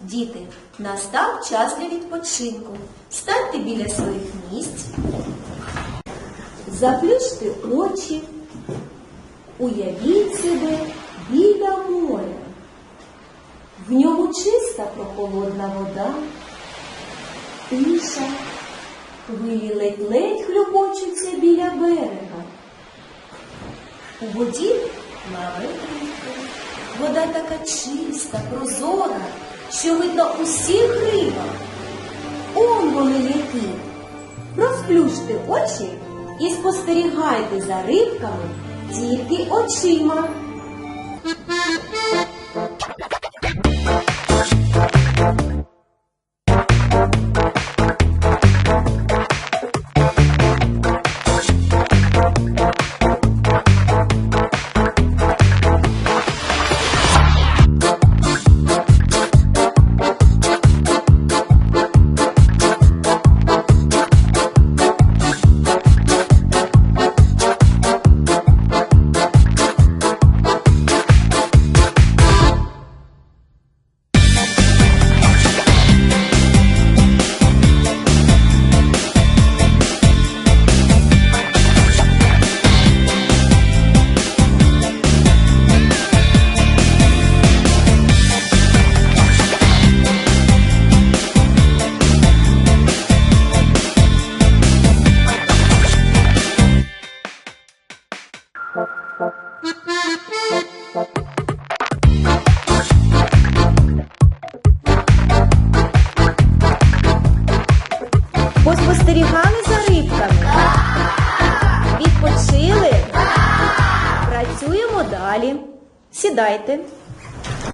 Діти, настав час для відпочинку. Станьте біля своїх місць. Заплющте очі. Уявіть себе біля моря. В ньому чиста прохолодна вода, тиша, хвилі ледь-ледь хлюпочуться біля берега. У воді рибка. Вода така чиста, прозора, що видно усіх рибах. Он вони які. Розплющте очі і спостерігайте за рибками тільки очима. Поспостерігали за рибками? Відпочили? Працюємо далі. Сідайте.